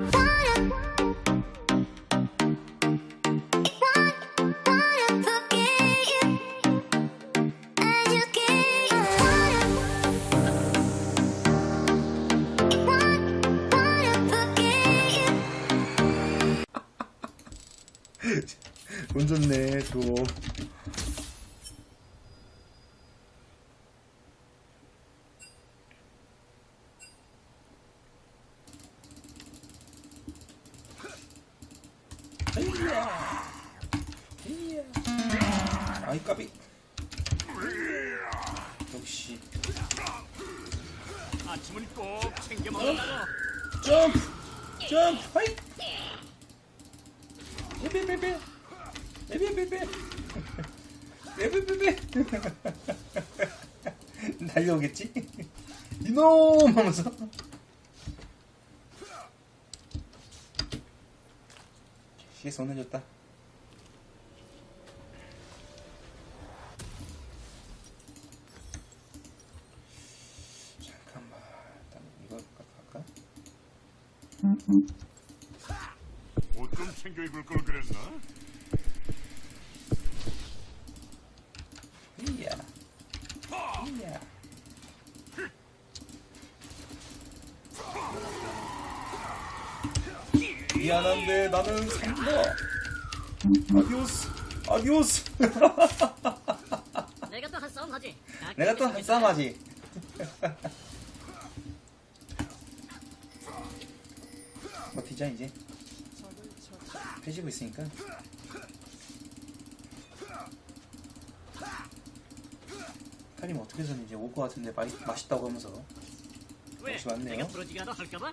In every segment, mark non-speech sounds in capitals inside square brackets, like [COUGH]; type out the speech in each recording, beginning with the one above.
[LAUGHS] 운 좋네 또 이야 이야 아이 까비. 역시. 아침은 꼭 챙겨 먹는다고. 점프 점프 하이! 에베베베. 에베베베. 에베베베. 달려오겠지? 이놈 하면서. [LAUGHS] 시에서 혼내줬다 잠깐만 일단 이거 갈까? 옷 좀 챙겨 입을 걸 그랬나? 이야. 이야. 미안한데 나는 산다 아디오스 아디오스. 내가 또 한 싸움 하지. 아, 내가 또 한 싸움 하지 뭐 이제 펴지고 있으니까 타님 어떻게 해서는 이제 올 것 같은데 맛, 맛있다고 하면서 왜? 역시 맞네요. 할까봐?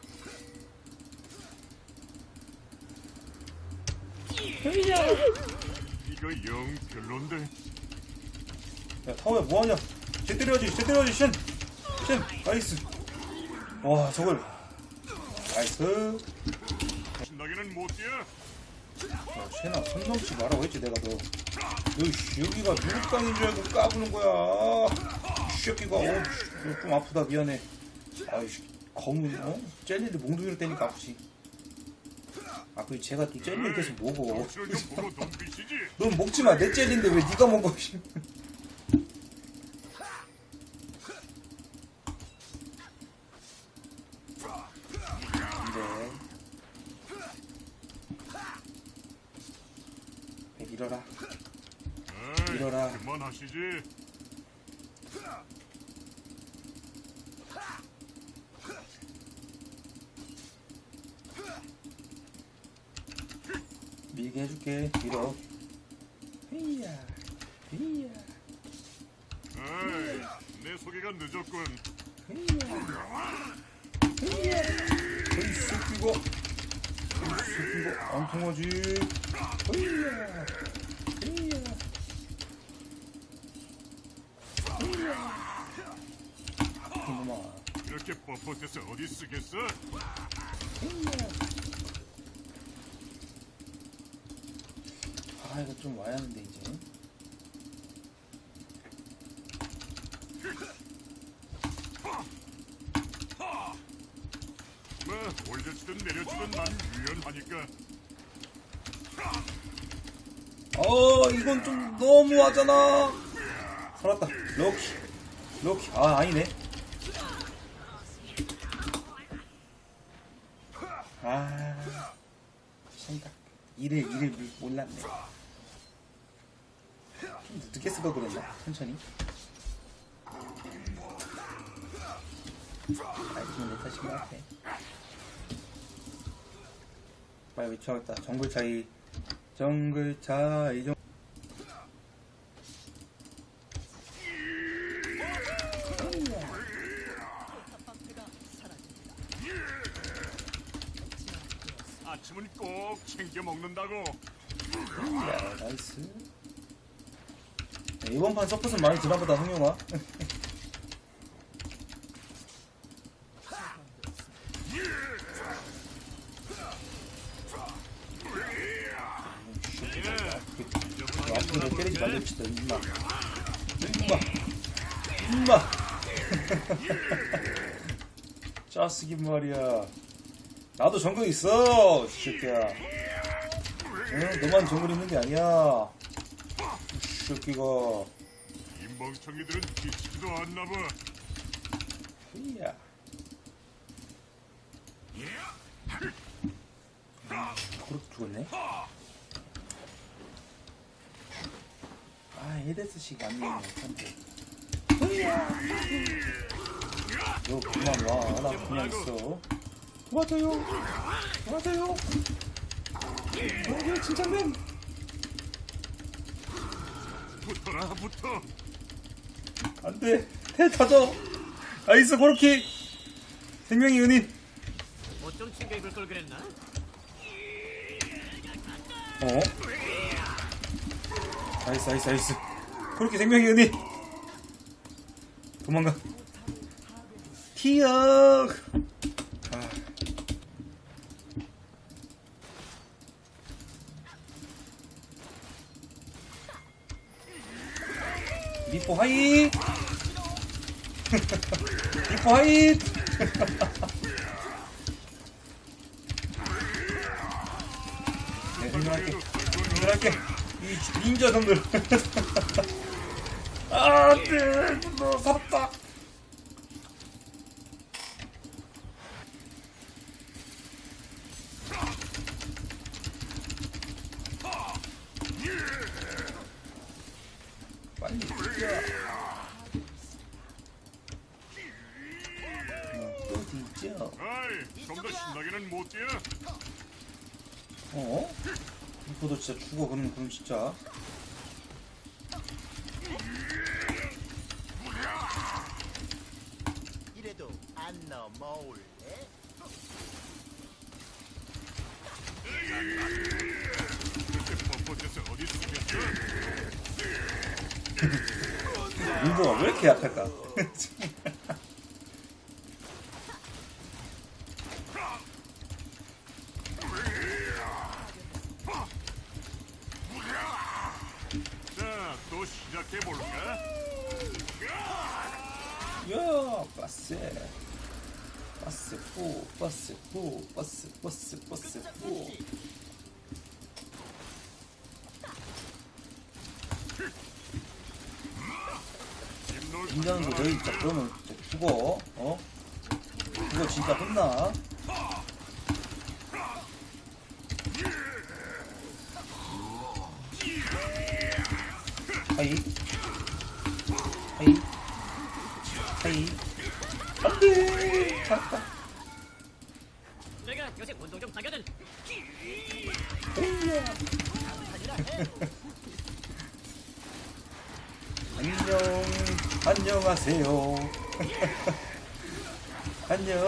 이거 영 별론데. 야 타오야 뭐하냐 쟤 때려야지 쟤 때려야지 쉔! 쉔! 나이스 와 저걸 나이스 신나게는 못 뛰어. 야 쉔아 손 넘지 말라고 했지 내가 너 여기 여기가 누구 땅인 줄 알고 까부는 거야 이 새끼가 어, 씨, 좀 아프다 미안해 아이씨 검은 어? 젤리를 몽둥이로 때니까 아프지 아 그리고 제가 또 젤리를 계속 먹어 덤비시지. 넌 먹지 마 내 젤리인데 왜 네가 먹어 씨. 안돼 배 밀어라 에이, 이러라. 그만하시지. 밀게 해줄게 밀어 히야 히야 에이, 내 소개가 늦었군. 히야 이 새끼가 이 새끼가 안 통하지 히야 히야 이렇게 뻣뻣해서 어디 쓰겠어? 아 이거 좀 와야 하는데 이제 뭐 올려주든 내려주든 난 유연하니까. 어 이건 좀 너무하잖아. 살았다. 럭키. 럭키. 아 아니네. 아 생각 일을 일을 몰랐네. 좀 늦게 쓰고 그랬나? 천천히. 아이템은 내 탓인 것 같아. 빨리 외쳐야겠다. 정글 차이 정글 차이 정... 아침은 꼭 챙겨 먹는다고. 야, 나이스. 야, 이번 판 서폿은 많이 드나보다 성용아. [LAUGHS] 예, 앞으로 때리지 말랍시다, 임마. 임마. 짜쓰긴 말이야. 나도 정글 있어, 이 새끼야. 응, 너만 정글 있는 게 아니야. 이 새끼가. 이 멍청이들은 지치지도 않나 봐. 이야. 그렇게 죽었네. 아, 에데스식 맞네, 참고. 너 그만 와, 나 그냥 있어. 도와줘요, 도와줘요. 여기 진짜맨. 붙어라 붙어. 안 돼. 텔 터져. 아이스 고르키. 생명의 은인. 챙겨 입을 걸 그랬나? 어? 나이스 나이스 나이스 그렇게 생명의 은희 도망가 티어 아. 리포 하이 리포 하이 네, 생존할게. 생존할게. 이 닌자 놈들 [LAUGHS] 아, 너 살았다 빨리 뛰어 어, 또 뒤져 아이, 좀 더 신나게는 못 뛰어. 어? 리포도 진짜 죽어 그럼 그럼 진짜 이래도 안 넘어올래? 뻣뻣해서 어디? 윈도가 왜 이렇게 약할까? [LAUGHS] 자, 또 시작해 볼까? 야. 버스 후, 버스 후, 버스, 버스, 버스 후. 힘놀 인간도 너희 진짜 그러면 죽어, 어? 죽어 진짜 혼나. 하이. 하이. 하이. 안 돼! 잡다. 내가 요새 운동 좀 하거든. [LAUGHS] 안녕, 안녕하세요. [LAUGHS] 안녕,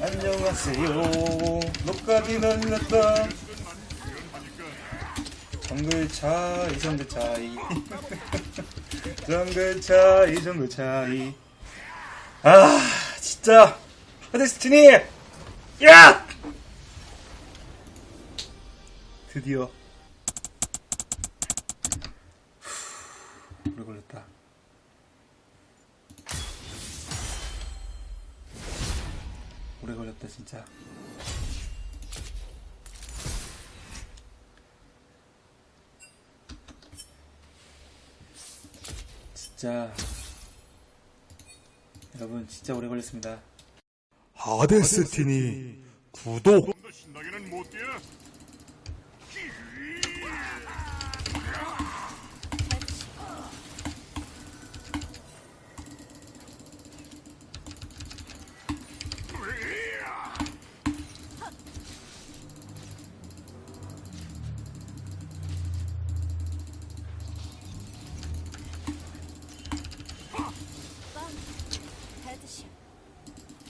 안녕하세요. 녹가비 날렸다. 정글 차 이, 정글 차이. [LAUGHS] 정글 차 이, 정글 차이. 아, 진짜. 하데스티니! 야! 드디어. 오래 걸렸다. 오래 걸렸다 진짜. 진짜 여러분 진짜 오래 걸렸습니다. 하데스티니 구독 신나게는 못 뛰어. 헤드샷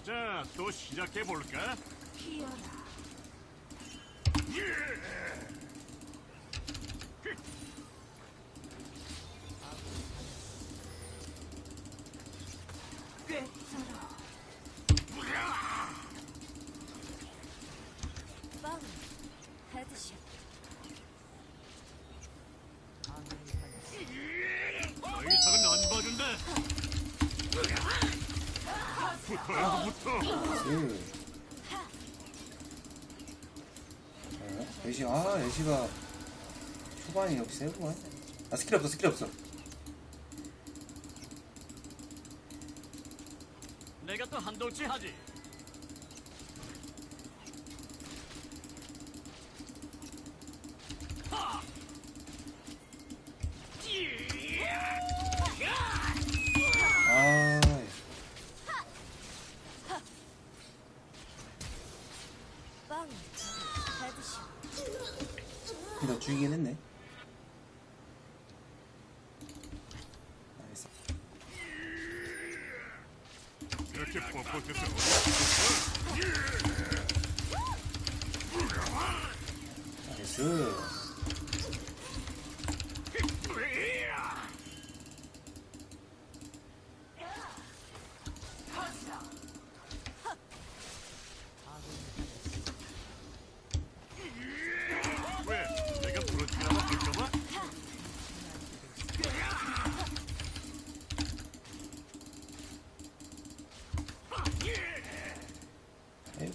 자, 또 시작해 볼까? 피어라 꿰뚫어 빵 헤드샷 더 이상은 안 봐준다. 붙어라 붙어. 그 애쉬가 초반이 역시 세구만 아 스킬 없어 스킬 없어 내가 또 한동치 하지. 아 빵 헤드샷 너 죽이긴 했네 알겠어 이렇게 뻣뻣해서 나이스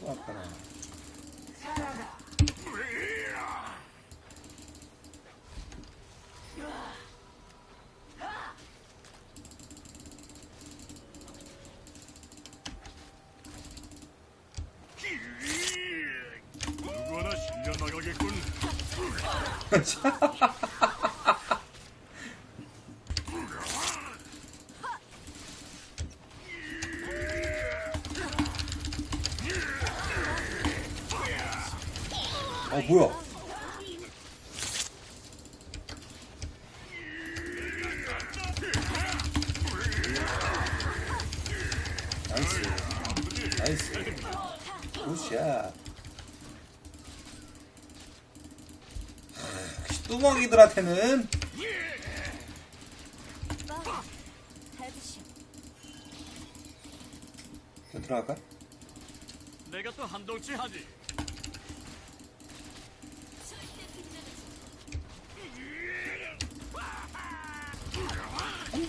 갖고 왔더라. 이거나 실려 나가겠군. [LAUGHS] 어 뭐야? 나이스. 나이스. 굿샷 역시 뚜벅이들한테는. 들어갈까? 내가 또 한동치 하지.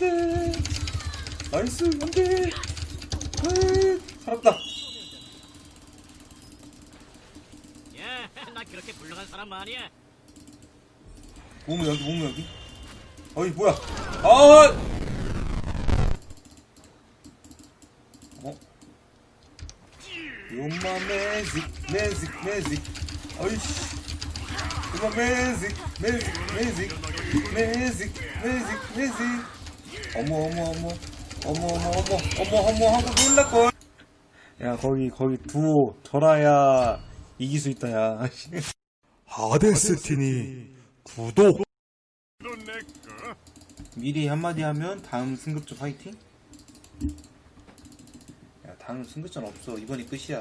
안돼 나이스 안돼 살았다. 예, 나 그렇게 불러간 사람 아니야. 몸무 여기 몸무 여기. 어이 뭐야? 아 어? 요마 매직 매직 매직 어이씨. 요마 매직 매직 매직 매직 매직 매직 어머 어머 어머 어머 어머 어머 어머 어머 하고 놀랄걸 야 거기 거기 두오 절아야 이길 수 있다 야 [LAUGHS] 하데스티니 구독. 미리 한마디 하면 다음 승급전 화이팅? 야 다음 승급전 없어 이번이 끝이야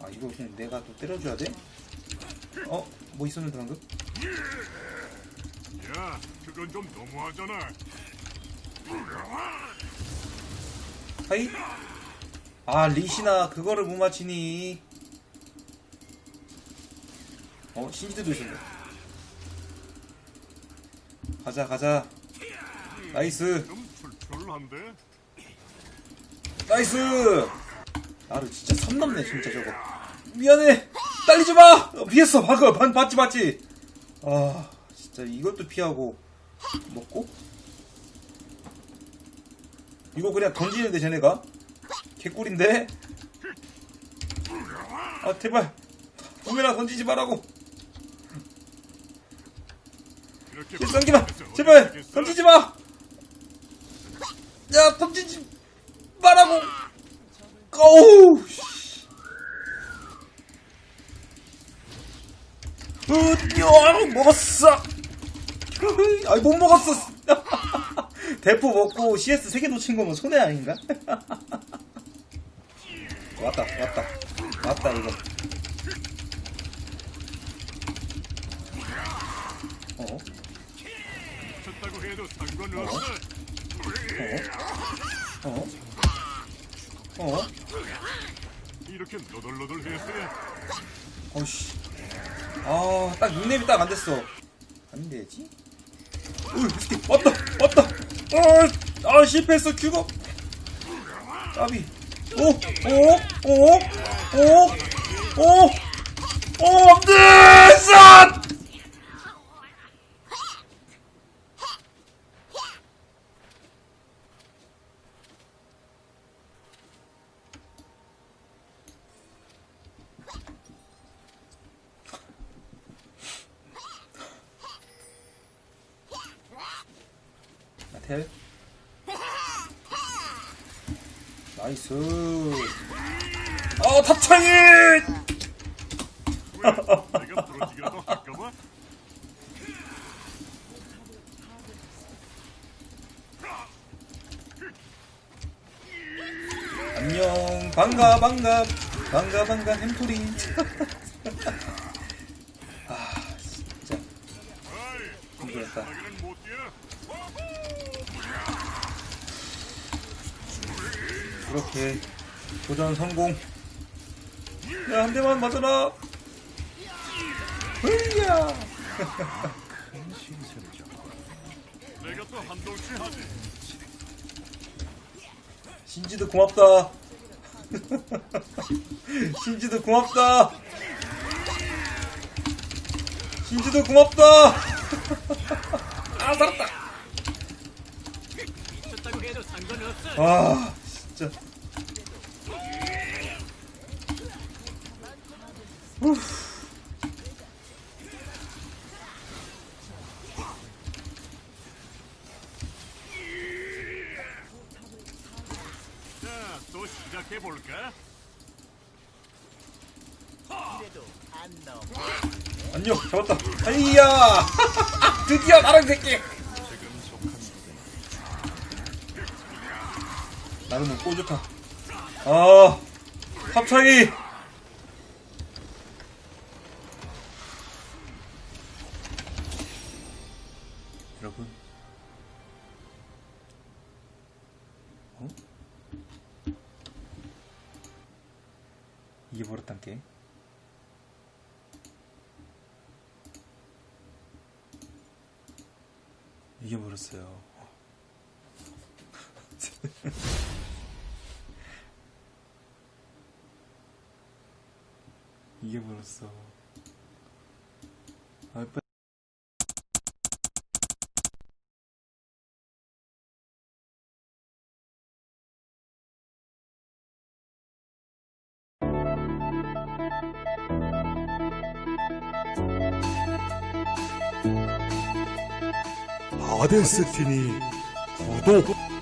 아 이거 그냥 내가 또 때려줘야 돼? 어? 뭐 있었는데 방금? 야, 그건 좀 너무하잖아. 하이? 아 리시나 그거를 못 맞히니 어? 신지드도 있었네 가자 가자 나이스 좀 출출한데? 나이스! 나를 진짜 선 넘네 진짜 저거 미안해 딸리지 마! 어, 피했어 방금 반, 봤지 봤지 아 진짜 이것도 피하고 먹고 이거 그냥 던지는데 쟤네가 개꿀인데 아 제발 부메랑 던지지 말라고 뻣뻣해서 제발? 던지지 마! 야 던지지 말라고! 어우! 씨. 으, 먹었어! 아니 못 먹었어! [LAUGHS] 대포 먹고 CS 3개 놓친 거면 손해 아닌가? [LAUGHS] 왔다 왔다 왔다 이거 어? 해도 상관없어. 어? 어? 이렇게 너덜너덜했어야 어씨. 아, 딱 6렙이 딱 안 됐어. 안 되지? 왔다 왔다. 아, 아 실패했어. 큐버 까비. 오오오오오오 안돼! 샷! 텔 나이스. 어 탑창이? [LAUGHS] 안녕. 반가 반가. 반가 반가 햄토리. [LAUGHS] 아 진짜. 힘들었다 그렇게 도전 성공. 야 한 대만 맞아라. 으야. [LAUGHS] [LAUGHS] 신지도 고맙다. 신지도 고맙다. 신지도 [LAUGHS] 고맙다. 아 살았다. 미 아 진짜. 자, 또 시작해 볼까? 안녕 잡았다. 아이야! [LAUGHS] 드디어 나랑 새끼 나는 뭐 꼴좋다 아 합창이. 여러분. 어? 이게 버렸단 게 이게 버렸어요 [LAUGHS] 이게 버렸어. 아, 아데스티니 구독